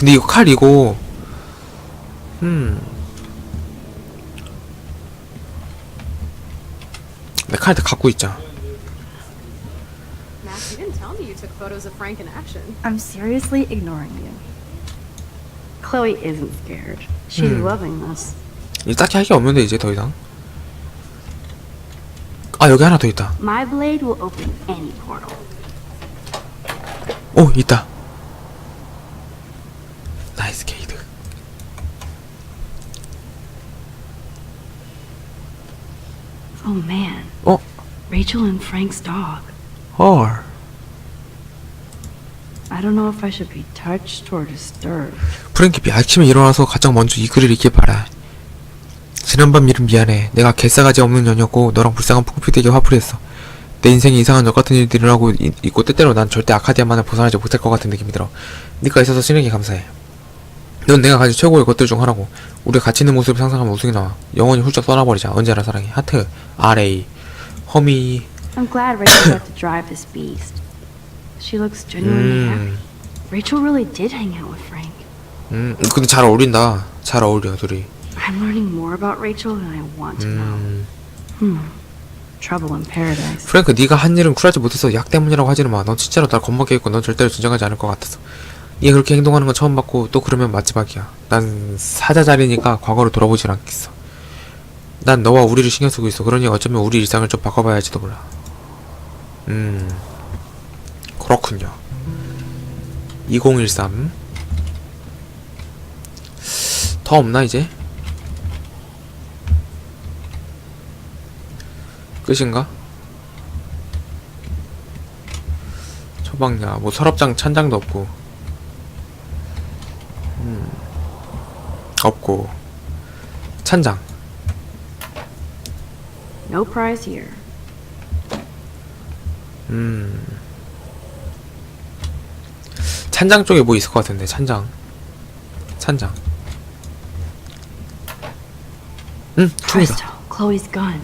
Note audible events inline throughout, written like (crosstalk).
근데 이거 칼 이거 음. 내 칼 다 갖고 있자. Max, you didn't tell me you took photos of Frank in action. I'm seriously ignoring you. Chloe isn't scared. She's Hmm. loving this. 이 딱히 할 게 없는데 이제 더 이상. 아 여기 하나 더 있다. My blade will open any portal. 오 있다. 나이스 게이드. Oh man. 어? Rachel and Frank's dog. 헐. I don't know if I should be touched or disturbed. 프랭키 아침에 일어나서 가장 먼저 이 글을 읽길 바라. 지난밤 일은 미안해. 내가 개싸가지 없는 년이었고 너랑 불쌍한 푸피되게 화풀이했어. 내 인생에 이상한 역 같은 일들을 하고 이- 있고 때때로 난 절대 아카디아만을 벗어나지 못할 것 같은 느낌이 들어. 네가 있어서 신에게 감사해. 넌 내가 가진 최고의 것들 중 하나고 우리 같이 있는 모습을 상상하면 웃음이 나와. 영원히 훌쩍 떠나버리자. 언제나 사랑해. 하트, RA, 허미. I'm glad Rachel got to drive this beast. She looks genuinely happy. 음, Rachel really did hang out with Frank. 음, 근데 잘 어울린다. 잘 어울려 둘이. I'm learning more about Rachel than I want to know. 음. Hmm. Trouble in paradise. 프랭크 네가 한 일은 쿨하지 못해서 약 때문이라고 하지는 마. 넌 진짜로 날 겁먹게 했고 넌 절대로 진정하지 않을 것 같았어. 얘 그렇게 행동하는 건 처음 봤고 또 그러면 마지막이야. 난 사자 자리니까 과거로 돌아보질 않겠어. 난 너와 우리를 신경 쓰고 있어. 그러니 어쩌면 우리 일상을 좀 바꿔봐야 할지도 몰라. 음 그렇군요. 2013. 더 없나 이제? 끝인가? 처방야 뭐 서랍장 찬장도 없고 음 없고 찬장 No prize here. 음 찬장 쪽에 뭐 있을 것 같은데 찬장 찬장 응 총이다 Chloe's gun.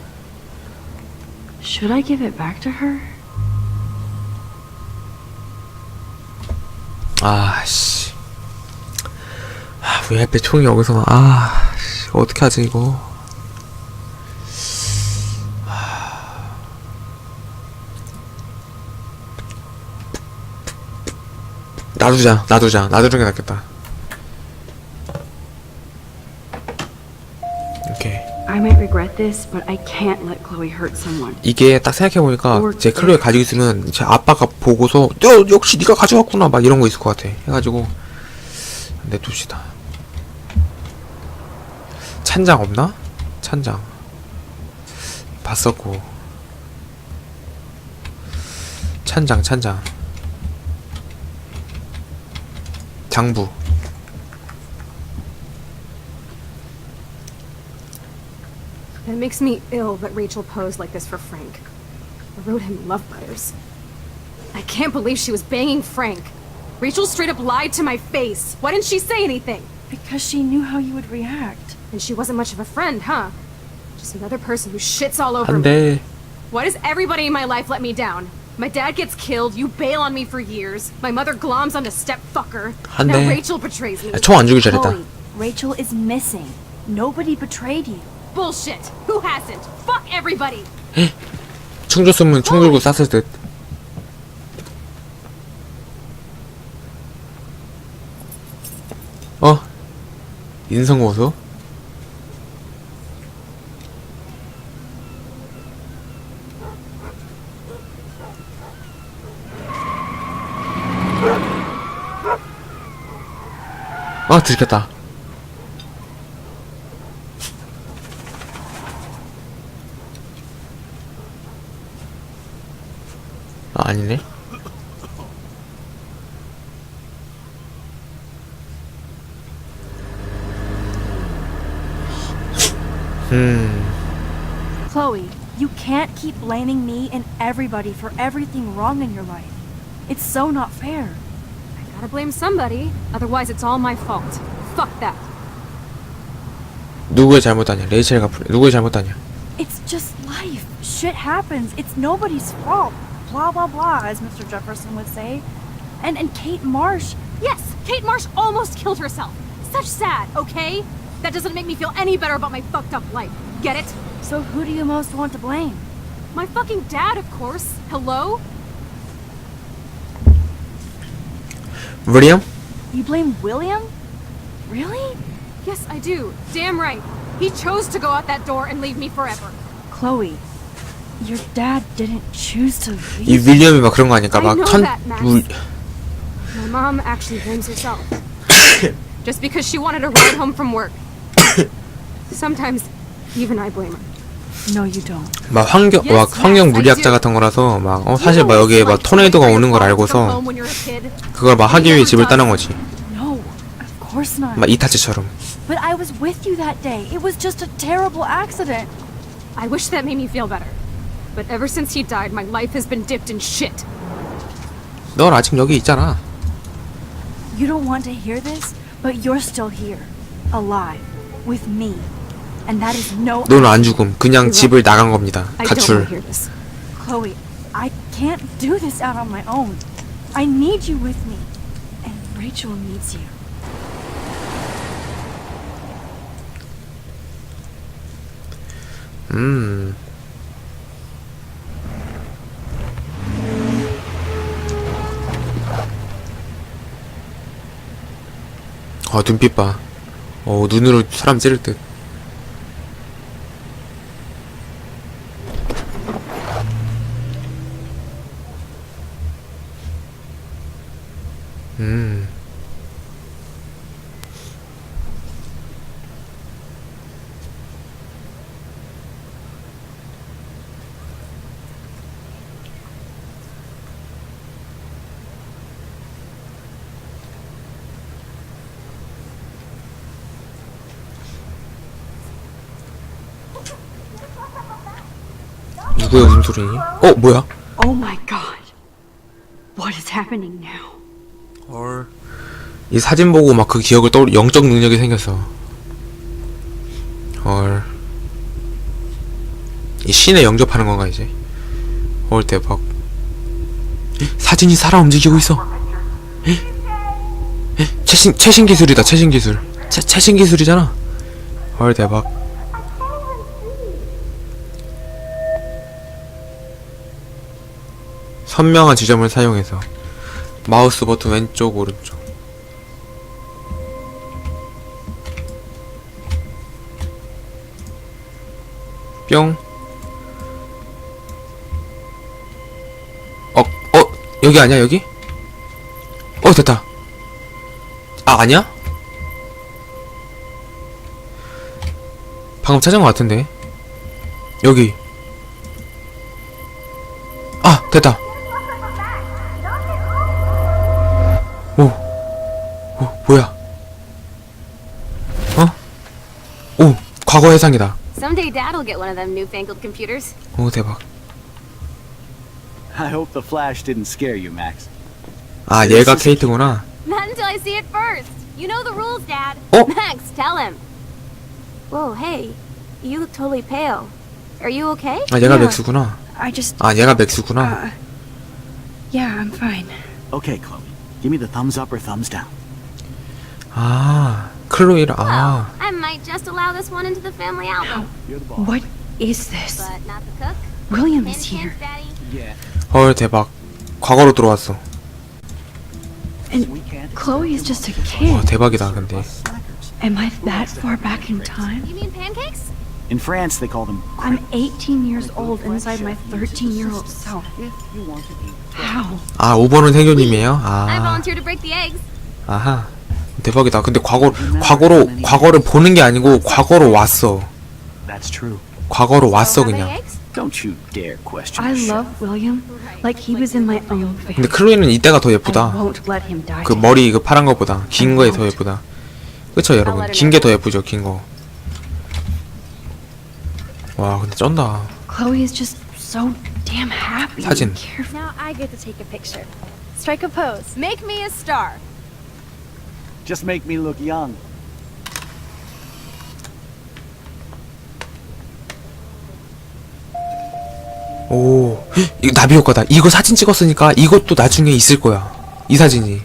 Should I give it back to her? 아 씨 아, 왜 앞에 총이 여기서 아 씨, 어떻게 하지 이거. 놔두자 놔두자. 놔두는 게 낫겠다. 오케이 I might regret this, but I can't let Chloe hurt someone. 이게 딱 생각해보니까 제 클로에 가지고 있으면 제 아빠가 보고서 너 역시 네가 가져왔구나 막 이런 거 있을 것 같아. 해가지고 냅둡시다 찬장 없나? 찬장 봤었고 찬장 찬장 장부 It makes me ill that Rachel posed like this for Frank. I wrote him love letters. I can't believe she was banging Frank. Rachel straight up lied to my face. Why didn't she say anything? Because she knew how you would react. And she wasn't much of a friend, huh? Just another person who shits all over me. 한데 Why does everybody in my life let me down? My dad gets killed, you bail on me for years. My mother gloms onto step fucker. 안 Now 돼. Rachel betrays me. 총 안 주길 잘했다 Chloe, Rachel is missing. Nobody betrayed you. Bullshit. Who hasn't? Fuck everybody. 총 줬으면 총 들고 쐈을 듯 인성고소? 아 들켰다 keep blaming me and everybody for everything wrong in your life. It's so not fair. I gotta blame somebody. Otherwise, it's all my fault. Fuck that. 누구의 잘못 아니야 레이첼 가프 누구의 잘못 아니야 It's just life. Shit happens. It's nobody's fault. Blah blah blah, as Mr. Jefferson would say. And and Kate Marsh, Yes, Kate Marsh almost killed herself. Such sad, okay? That doesn't make me feel any better about my fucked up life. Get it? So who do you most want to blame? My fucking dad, of course. Hello? 윌리엄? You blame William? Really? Yes, I do. Damn right. He chose to go out that door and leave me forever. Chloe, your dad didn't choose to 이 leave. 윌리엄이 막 그런 거 아닐까? I know 막천 that, Max. 물 My mom actually blames herself. (laughs) Just because she wanted a ride home from work. (laughs) Sometimes, even I blame her. No, you don't. 막 환경 Yes, 막 환경 물리학자. 같은 거라서 막 어 사실 know 막 여기에 막 토네이도가 오는 걸 알고서 home when you're a kid. 그걸 막 하기 위해 집을 떠난 거지. No, of course not. 막 이타치처럼. But I was with you that day. It was just a terrible accident. I wish that made me feel better. But ever since he died, my life has been dipped in shit. 넌 아직 여기 있잖아. You don't want to hear this, but you're still here, alive, with me. And that is no 너는 안 죽음. 그냥 집을 나간 겁니다. I don't want to 가출. hear this. Chloe, I can't do this out on my own. I need you with me. And Rachel needs you. 음. 어 눈빛 봐. 어 눈으로 사람 찌를 듯. 음. 누구의 웃음소리니? 어 뭐야? Oh my god. What is happening now? 헐. 이 사진 보고 막 그 기억을 떠올 영적 능력이 생겼어. 헐. 이 신에 영접하는 건가 이제? 헐 대박. 헉, 사진이 살아 움직이고 있어. 헉, 헉, 최신 최신 기술이다 최신 기술. 최 최신 기술이잖아. 헐 대박. 선명한 지점을 사용해서 마우스 버튼 왼쪽 오른쪽 뿅 어, 어, 여기 아니야, 여기? 어, 됐다. 아, 아니야? 방금 찾은 것 같은데. 여기. 과거 해상이다. Someday Dad'll get one of them newfangled computers. 오, 대박. I hope the flash didn't scare you, Max. 아, 얘가 케이트구나. Not until I see it first. You know the rules, Dad. Oh. Max, tell him. Whoa, hey. You look totally pale. Are you okay? 아, 얘가 야. 맥스구나. I just. 아, 얘가 맥스구나. Uh, yeah, I'm fine. Okay, Chloe. Give me the thumbs up or thumbs down. 아, 클로이라, Well, 아. I might just allow this one into the family album. You're the boss. What is this? But not the cook. William Hint, is here. hint, Daddy. Yeah. 헐, 대박. 과거로 들어왔어. And We can't. Chloe is just a 와, kid. 대박이다, 근데. Am I that far back in time? You mean pancakes? In France, they call them. I'm 18 years old inside my 13 year old self. If you want to eat. How? 아, 5번은 생존님이에요? I 아, volunteer to break the eggs. 아하. 대박이다. 근데 과거, 과거로, 과거를 보는 게 아니고, 과거로 왔어. That's true. 과거로 왔어, 그냥. eggs? Don't you dare question. I the show. love William like he was in my own 근데. 클로이는 이때가 더 I 예쁘다. won't let him die. 그. 머리 그 파란 거보다 긴 거에 더 예쁘다. 그쵸 여러분? 긴 게 더 예쁘죠 긴 거. 와 근데 쩐다. Chloe is just so damn happy. 사진. and carefree. Now I get to take a picture. Strike a pose. Make me a star. Just make me look young. 오 헉, 이거 나비 효과다. 이거 사진 찍었으니까 이것도 나중에 있을 거야. 이 사진이.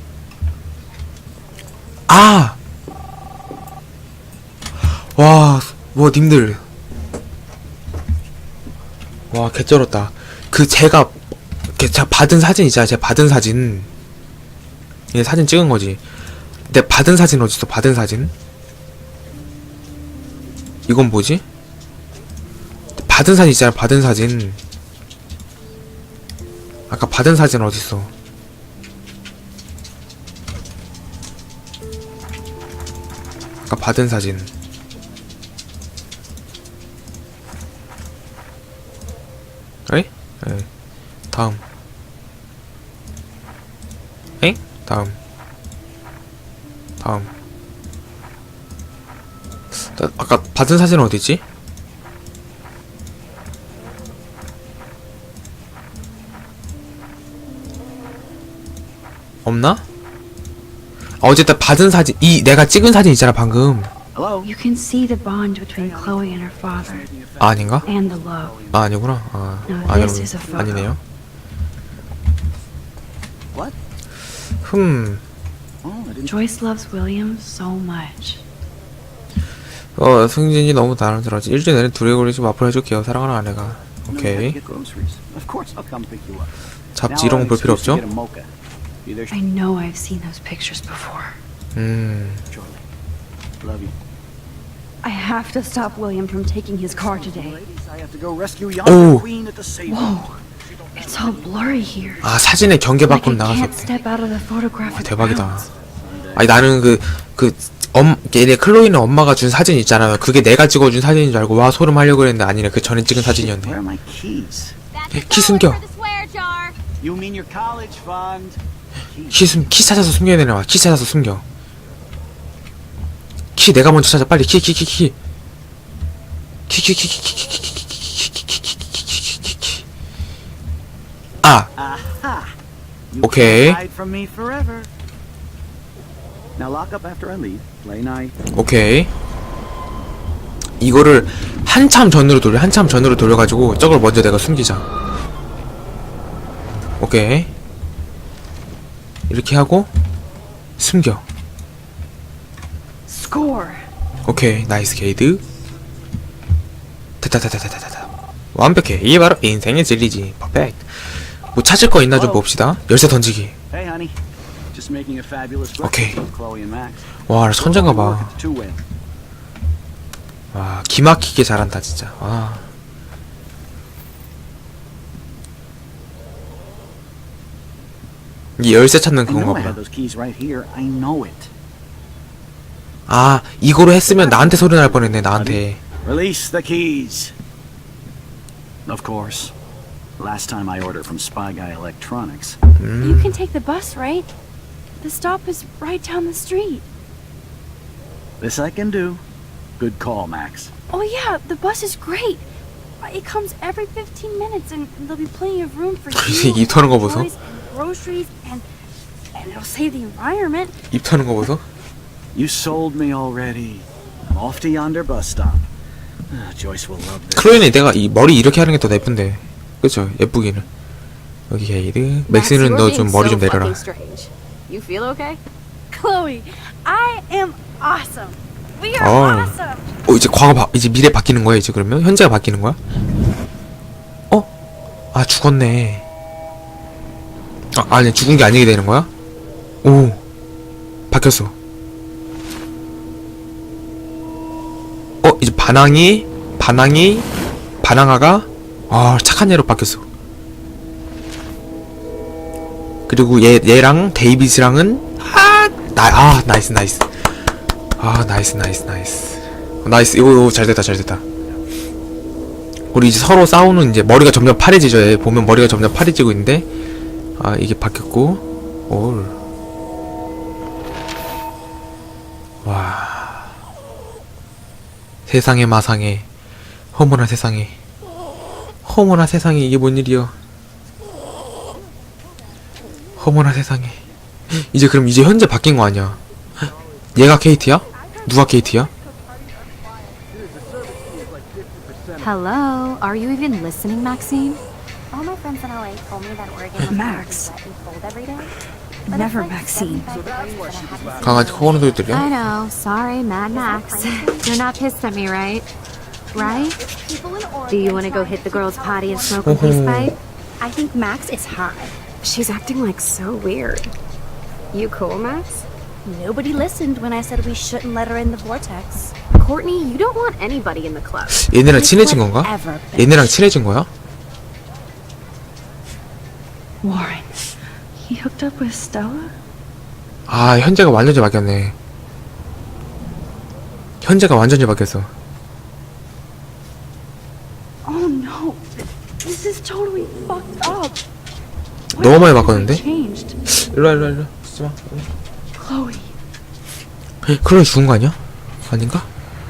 아! 와, 와, 님들. 와, 개쩔었다. 그, 제가, 그 제가 받은 사진 있잖아. 제가 받은 사진. 얘 사진 찍은 거지. 근데 받은 사진 어딨어? 받은 사진? 이건 뭐지? 받은 사진 있잖아. 받은 사진. 아까 받은 사진 어딨어? 아까 받은 사진. 에이? 에 다음. 에이? 다음. 다음. 나, 아까 받은 사진은 어디지? 없나? 아, 어쨌든 받은 사진 이 내가 찍은 사진 있잖아 방금 Hello? You can see the bond between Chloe and her father 아 아닌가? and the love. 아 아니구나 아, No, 아 this 여러분 is a photo. 아니네요 What? 흠 Oh, didn't. Joyce loves William so much. 어, 승진이 너무 다른스러웠지. 일주일 내내 둘이 걸리시고 앞으로 해줄게요. 사랑하는 아내가. 오케이. get groceries. Of course I'll come pick you up. 잡지 이런 거 볼 필요 없죠? I know I've seen those pictures before. 음. Love you. I have to stop William from taking his car today. Ladies, I have to go rescue Oh. yonder queen at the save. Whoa, it's all blurry here. 아 사진에 경계 밖으로 I can't 나갔었대. step out of the photograph. 아, 대박이다. 아니 나는 그그 엄, 얘네 클로이는 엄마가 준 사진 있잖아요. 그게 내가 찍어준 사진인 줄 알고 와 소름 하려고 그랬는데 아니네. 그 전에 찍은 Where 사진이었네. are my keys? 키 숨겨. You mean your college fund? 키 숨, 키 찾아서 숨겨야 되나 봐. 키 찾아서 숨겨. 키 내가 먼저 찾아 빨리 키 키 키 키. 키 키 키 키 키 키 키 키 키키키키 키 키. 아, Aha! You Okay. can't hide from me forever. Now lock up after I leave. Play night. 오케이. 이거를 한참 전으로 돌려, 한참 전으로 돌려가지고 저걸 먼저 내가 숨기자. 오케이. 이렇게 하고 숨겨. Score. 오케이, 나이스 게이드. 됐다다다다다다. 완벽해. 이게 바로 인생의 진리지. 퍼펙트. 뭐 찾을 거 있나 좀 봅시다. 열쇠 던지기. Max. 와, 선장가 봐. 와, 기막히게 잘한다 진짜. 와. 이 열쇠 찾는 그건가 보다. 아, 이거로 했으면 나한테 소리 날 뻔했네, 나한테. Release the keys. Of course. Last time I ordered from Spy Guy Electronics. You can take the bus, right? The stop is right down the street. This I can do. Good call, Max. Oh yeah, the bus is great. It comes every 15 minutes and there'll be plenty of room for you. (laughs) 입 터는 거 보소. toys, and groceries and and it'll save the environment. 입 터는 거 보소. You sold me already. I'm off to yonder bus stop. Ah, Joyce will love this. 클로이는 내가 이 머리 이렇게 하는 게 더 예쁜데. 그쵸? 예쁘기는. 여기 게이드. 맥스는 너 좀 머리 좀 내려라. Strange. You feel okay? Chloe, I am awesome. We are Oh. awesome. 어, 이제 과거 바, 이제 미래 바뀌는 거야, 이제 그러면? 현재가 바뀌는 거야? 어? 아, 죽었네. 아, 아니, 죽은 게 아니게 되는 거야? 오, 바뀌었어. 어, 이제 반항이, 반항이, 반항아가, 아, 착한 애로 바뀌었어. 그리고 얘, 얘랑 데이빗이랑은, 아, 나, 아, 나이스, 나이스. 아 나이스 나이스 나이스. 어, 나이스. 이거, 이거 잘 됐다 잘 됐다. 우리 이제 서로 싸우는 이제 머리가 점점 파래지죠. 얘 보면 머리가 점점 파래지고 있는데. 아 이게 바뀌었고. 올 와. 세상에 마상에. 허무나 세상에 허무나 세상에 이게 뭔 일이여 허무나 세상에 이제 그럼 이제 현재 바뀐 거 아니야 얘가 케이트야? 누가 케이트야? Hello. Are you even listening, Maxine? All my friends in LA told me that Oregon Max. every day. Never, Maxine. 강아지 코 고는 소리 들려? I know. Sorry, Mad Max. You're not pissed at me, right? Right? Do you want to go hit the girl's potty and smoke a peace pipe? I think Max is high. She's acting like so weird. You cool, Max? Nobody listened when I said we shouldn't let her in the vortex. Courtney, you don't want anybody in the club. 얘네랑 친해진 건가? Ever. 얘네랑 친해진 거야? Warren. He hooked up with Stella? 아 현재가 완전히 바뀌었네 현재가 완전히 바뀌었어 Totally fucked up. 너무 많이 바꿨는데? Changed. 일로와 일로와 일로와 쓰지마 Chloe. 클로이 죽은 거 아니야? 아닌가?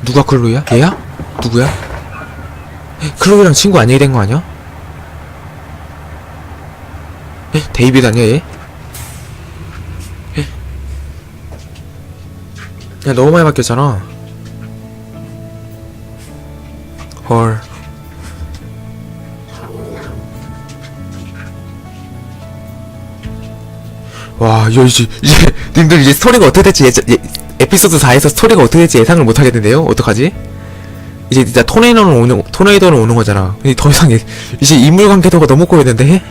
누가 클로이야? 얘야? 누구야? 클로이랑 친구 아니게 된 거 아니야? 에? 데이비드 아니야 얘? 에? 야 너무 많이 바뀌었잖아 헐 와, 이거 이제, 이제, 님들 이제 스토리가 어떻게 될지 예, 예, 에피소드 4에서 스토리가 어떻게 될지 예상을 못 하겠는데요? 어떡하지? 이제 진짜 토네이도는 오는, 토네이도는 오는 거잖아. 근데 더 이상, 이- 이제 인물 관계도가 너무 꼬였는데?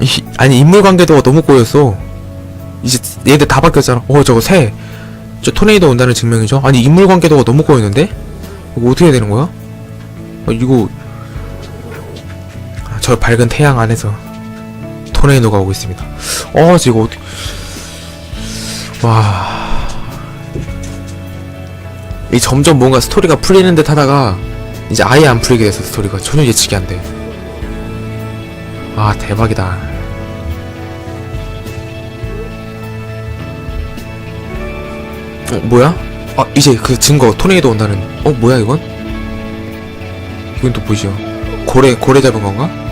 이, 아니, 인물 관계도가 너무 꼬였어. 이제 얘들 다 바뀌었잖아. 어, 저거 새. 저 토네이도 온다는 증명이죠? 아니, 인물 관계도가 너무 꼬였는데? 이거 어떻게 되는 거야? 어, 이거. 아, 저 밝은 태양 안에서 토네이도가 오고 있습니다. 어, 지금 어디, 와. 이 점점 뭔가 스토리가 풀리는 듯 하다가, 이제 아예 안 풀리게 됐어, 스토리가. 전혀 예측이 안 돼. 아, 대박이다. 어, 뭐야? 아, 이제 그 증거, 토네이도 온다는. 어, 뭐야, 이건? 이건 또 뭐죠? 고래, 고래 잡은 건가?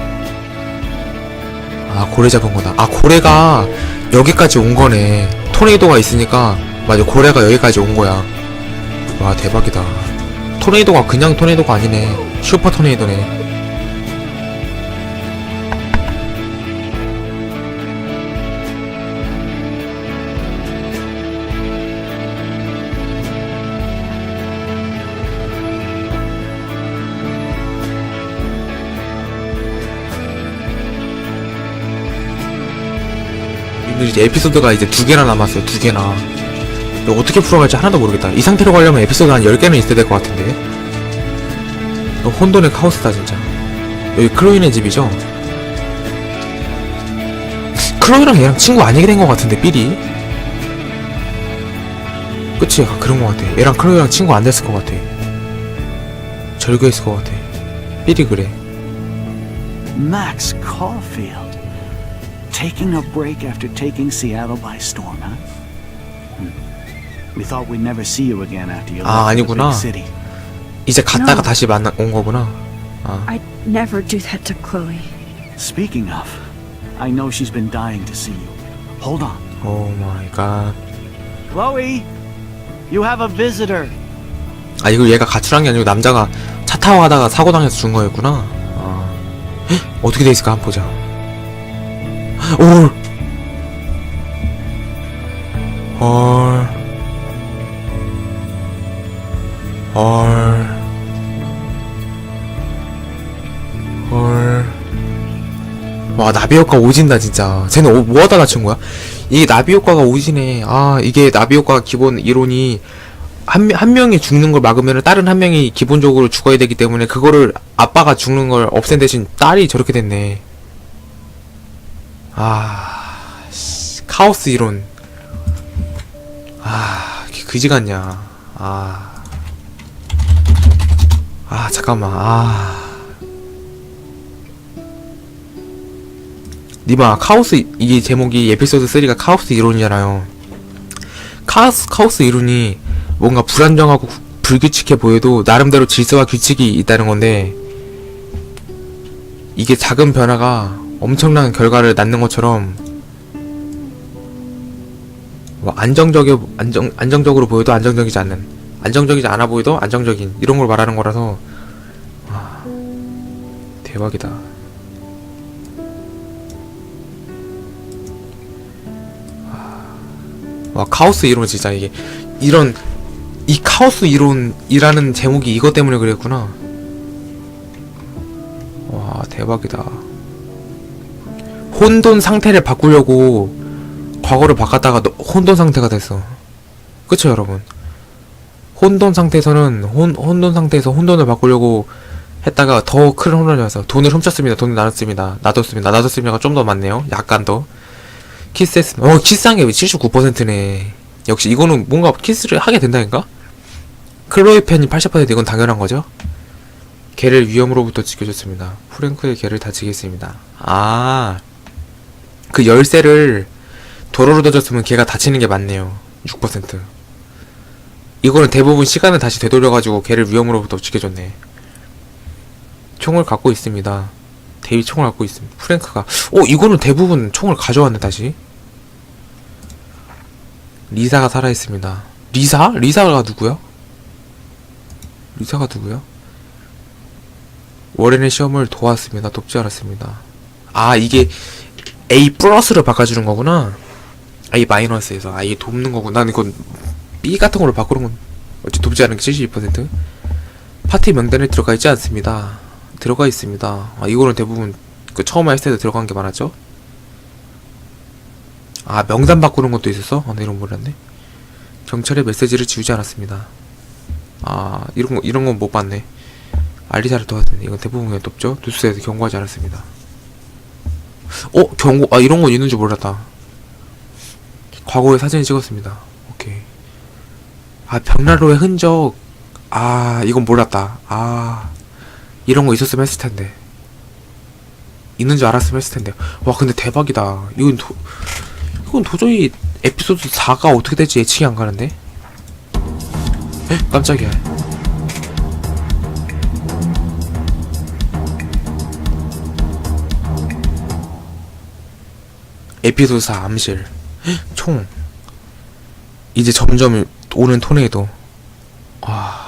아 고래 잡은 거다. 아 고래가 여기까지 온 거네. 토네이도가 있으니까 맞아 고래가 여기까지 온 거야. 와 대박이다. 토네이도가 그냥 토네이도가 아니네. 슈퍼 토네이도네 이제 에피소드가 이제 두 개나 남았어요 두 개나. 이거 어떻게 풀어갈지 하나도 모르겠다. 이 상태로 가려면 에피소드 한 10개는 있어야 될 것 같은데. 이거 혼돈의 카오스다 진짜. 여기 클로이네 집이죠? 클로이랑 얘랑 친구 아니게 된 것 같은데 삐리? 그치? 약간 그런 것 같아. 얘랑 클로이랑 친구 안 됐을 것 같아. 절교했을 것 같아. 삐리 그래. Max Caulfield. Taking a break after taking Seattle by storm, huh? Hmm. We thought we'd never see you again after you 아, left for the 아니구나. big city. 이제 갔다가 No. 다시 만나 온 거구나 아 I'd never do that to Chloe. Speaking of, I know she's been dying to see you. Hold on. 오 마이 갓 Chloe! You have a visitor. 아 이걸 얘가 가출한 게 아니고 남자가 차 타고 가다가 사고 당해서 죽은 거였구나. 아. 헉, 어떻게 돼 있을까 한번 보자. 올. 헐. 헐. 헐. 와 나비 효과 오진다 진짜. 쟤는 어, 뭐하다 다친 거야? 이게 나비 효과가 오지네. 아 이게 나비 효과 기본 이론이 한, 명- 한 명이 죽는 걸 막으면 다른 한 명이 기본적으로 죽어야 되기 때문에 그거를 아빠가 죽는 걸 없앤 대신 딸이 저렇게 됐네. 아, 씨, 카오스 이론. 아, 그지 같냐. 아. 아, 잠깐만. 아. 니마, 카오스, 이- 이게 제목이 에피소드 3가 카오스 이론이잖아요. 카오스, 카오스 이론이 뭔가 불안정하고 구- 불규칙해 보여도 나름대로 질서와 규칙이 있다는 건데 이게 작은 변화가 엄청난 결과를 낳는 것처럼 뭐 안정적이 안정 안정적으로 보여도 안정적이지 않는 안정적이지 않아 보여도 안정적인 이런 걸 말하는 거라서 와, 대박이다. 와 카오스 이론 진짜 이게 이런 이 카오스 이론이라는 제목이 이것 때문에 그랬구나 와 대박이다 혼돈 상태를 바꾸려고 과거를 바꿨다가 너- 혼돈 상태가 됐어. 그쵸 여러분? 혼돈 상태에서는 혼, 혼돈 상태에서 혼돈을 바꾸려고 했다가 더 큰 혼돈이 와서 돈을 훔쳤습니다. 돈을 나눴습니다. 놔뒀습니다. 놔뒀습니다가 좀 더 많네요. 약간 더. 키스했습니다 어 키스한 게 79%네. 역시 이거는 뭔가 키스를 하게 된다니까? 클로이 팬이 80% 이건 당연한 거죠? 개를 위험으로부터 지켜줬습니다. 프랭크의 개를 다치겠습니다. 아 그 열쇠를 도로로 던졌으면 걔가 다치는 게 맞네요. 6%. 이거는 대부분 시간을 다시 되돌려가지고 걔를 위험으로부터 지켜줬네. 총을 갖고 있습니다. 데이 총을 갖고 있습니다. 프랭크가. 어, 이거는 대부분 총을 가져왔네, 다시. 리사가 살아있습니다. 리사? 리사가 누구야? 리사가 누구야? 워렌의 시험을 도왔습니다. 돕지 않았습니다. 아, 이게 A 플러스로 바꿔주는 거구나. A 마이너스에서 아 이게 돕는 거구나. 난 이건 B 같은 걸로 바꾸는 건 어찌 돕지 않은 게 72%. 파티 명단에 들어가 있지 않습니다. 들어가 있습니다. 아 이거는 대부분 그 처음에 했을 때도 들어간 게 많았죠. 아 명단 바꾸는 것도 있었어? 아, 나 이런 거 몰랐네. 경찰의 메시지를 지우지 않았습니다. 아 이런 거 이런 건 못 봤네. 알리사를 도왔는데 이건 대부분 그냥 돕죠. 뉴스에서 경고하지 않았습니다. 어 경고 아 이런 건 있는 줄 몰랐다. 과거에 사진을 찍었습니다. 오케이. 아 벽난로의 흔적. 아 이건 몰랐다. 아 이런 거 있었으면 했을 텐데. 있는 줄 알았으면 했을 텐데. 와 근데 대박이다. 이건 도 이건 도저히 에피소드 4가 어떻게 될지 예측이 안 가는데? 에? 깜짝이야 에피소사 암실. 총. 이제 점점 오는 토네이도. 와.